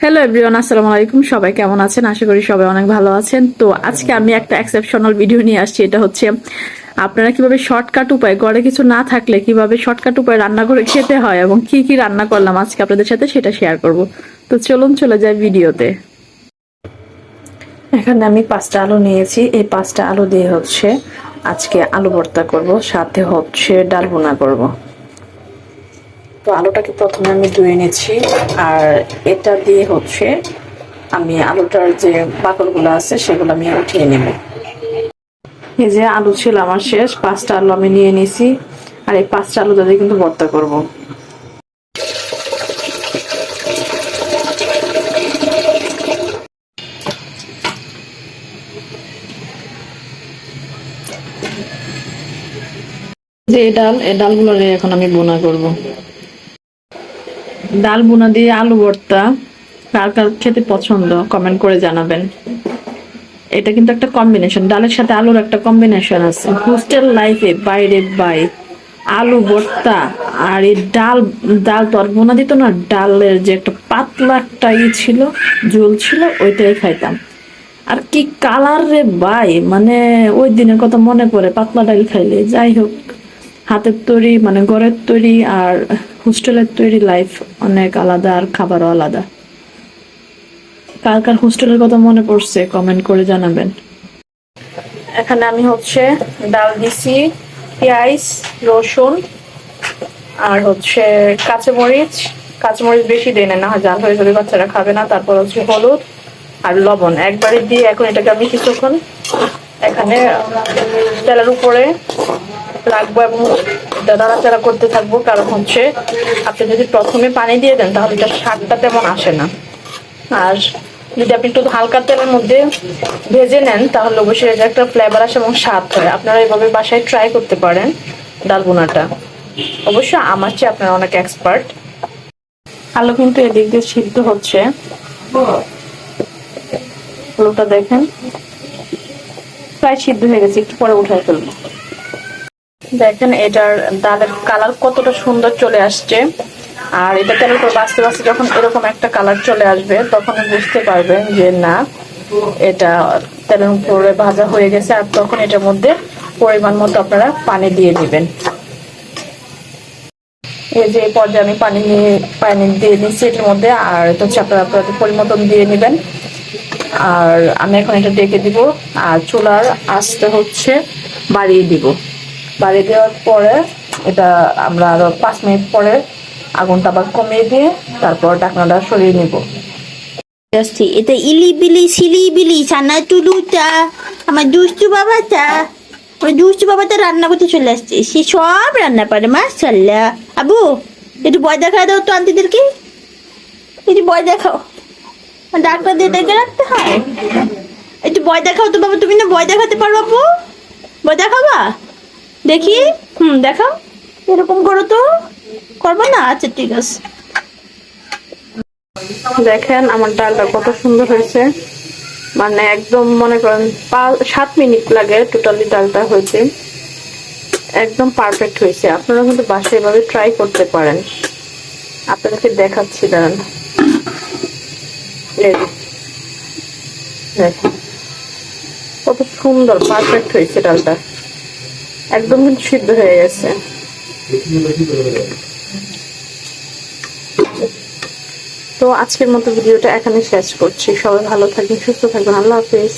Hello everyone আসসালামু আলাইকুম সবাই কেমন আছেন? আশা করি সবাই অনেক ভালো আছেন। তো আজকে আমি একটা এক্সেপশনাল ভিডিও নিয়ে আসছি। এটা হচ্ছে, আপনারা কীভাবে শর্টকাট উপায়, ঘরে কিছু না থাকলে কীভাবে শর্টকাট উপায় রান্না করে খেতে হয় এবং কি কি রান্না করলাম আজকে আপনাদের সাথে, সেটা শেয়ার করব। তো চলুন, চলে যাই ভিডিওতে এখানে আমি পাঁচটা আলু নিয়েছি। এই পাঁচটা আলু দিয়ে হচ্ছে আজকে আলু ভর্তা করব, সাথে হচ্ছে ডাল বোনা করব। তো আলুটাকে প্রথমে আমি ধুয়ে নিচ্ছি, আর এটা দিয়ে হচ্ছে আমি আলুটার যে বাকলগুলো আছে সেগুলো আমি উঠিয়ে নেব। এই যে আলু ছিল আমার শেষ, পাঁচটা আলু আমি নিয়ে নিছি আর এই পাঁচটা আলু দিয়ে কিন্তু ভর্তা করব। যে এই ডাল, এই ডালগুলো এখন আমি বোনা করব। ডাল বোনা দিয়ে আলু ভর্তা, কার কার খেতে পছন্দ কমেন্ট করে জানাবেন। এটা কিন্তু একটা কম্বিনেশন ডালের সাথে আলুর একটা কম্বিনেশন আছে। হোস্টেল লাইফে বাইরে বাই আলু ভর্তা আর এই ডাল ডাল তো আর বোনা দিত না, ডালের যে একটা পাতলা একটা ই ছিল, ঝোল ছিল, ওইটাই খাইতাম। আর কি কালার রে বাই মানে ওই দিনের কথা মনে পড়ে, পাতলা ডাল খাইলে। যাই হোক হাতের তৈরি মানে ঘরের তৈরি আর হোস্টেলের তৈরি লাইফ অনেক আলাদা আর খাবারও আলাদা। কার কার হোস্টেলের কথা মনে পড়ছে কমেন্ট করে জানাবেন। এখানে আমি হচ্ছে ডাল দিছি, পেঁয়াজ, রসুন আর হচ্ছে কাঁচামরিচ কাঁচামরিচ বেশি দেয় না হয় জাল হয়ে যাবে বাচ্চারা খাবে না। তারপর হচ্ছে হলুদ আর লবণ। একবারে দিয়ে এখন এটাকে আমি কিছুক্ষণ এখানে তেলের উপরে রাখব এবং নাড়াচাড়া করতে থাকব। কারণ হচ্ছে আপনি যদি প্রথমে পানি দিয়ে দেন, তাহলে এটা স্বাদটা তেমন আসে না। আর যদি আপনি একটু হালকা তেলের মধ্যে ভেজে নেন, তাহলে অবশ্যই এটা একটা ফ্লেভার আসে এবং স্বাদ হয়। আপনারা এভাবে বাসায় ট্রাই করতে পারেন ডাল বোনাটা অবশ্য আমার চেয়ে আপনারা অনেক এক্সপার্ট আলু কিন্তু এদিক দিয়ে সিদ্ধ হচ্ছে। আলুটা দেখেন। প্রায় সিদ্ধ হয়ে গেছে, একটু পরে উঠাই ফেলব। দেখেন, এটার ডালের কালার কতটা সুন্দর চলে আসছে। আর এটা তেলের বাঁচতে বাঁচতে যখন এরকম একটা কালার চলে আসবে, তখন বুঝতে পারবেন যে না, এটা তেলের উপরে ভাজা হয়ে গেছে, আর তখন এটার মধ্যে পরিমাণ মতো আপনারা পানি দিয়ে দিবেন এই যে পর্যায়ে আমি পানি নিয়ে, পানি দিয়ে নিচ্ছি এটার মধ্যে, আর এটা হচ্ছে আপনারা আপনাদের পরিমতন দিয়ে নেবেন। আর আমি এখন এটা ডেকে দিব আর চুলার আস্তে হচ্ছে বাড়িয়ে দিব। বাড়িয়ে দেওয়ার পরে এটা আমরা আরও পাঁচ মিনিট পরে আগুনটা আবার কমিয়ে দিয়ে তারপর ঢাকনাটা সরিয়ে নিব। এটা ইলি বিলি, সিলি বিলি, ছানা টুলুটা, আমার দুষ্টু বাবাটা, আমার দুষ্টু বাবাটা রান্না করতে চলে আসছে। সে সব রান্না পারে মাশাল্লাহ আবু, একটু বয় দেখা দাও তো আন্টিদেরকে। একটু বয় দেখাও। ডাক্তার দিয়ে দেখে রাখতে হয়? একটু বয় দেখাও তো বাবা, তুমি না বয় দেখাতে পারো আপু? বয় দেখাবা? দেখি, হুম, দেখাও। এরকম করো তো। করব না? আচ্ছা ঠিক আছে। দেখেন, আমার ডালটা কত সুন্দর হয়েছে। মানে একদম মনে করেন পাঁচ, সাত মিনিট লাগে টোটালি ডালটা হয়েছে। একদম পারফেক্ট হয়েছে। আপনারা কিন্তু বাসায় এভাবে ট্রাই করতে পারেন। আপনাদেরকে দেখাচ্ছি, দাঁড়ান। কত সুন্দর পারফেক্ট হয়েছে ডালটা। একদম কিন্তু সিদ্ধ হয়ে গেছে। তো আজকের মতো ভিডিওটা এখানে শেষ করছি। সবাই ভালো থাকবেন, সুস্থ থাকবেন। আল্লাহ হাফিজ।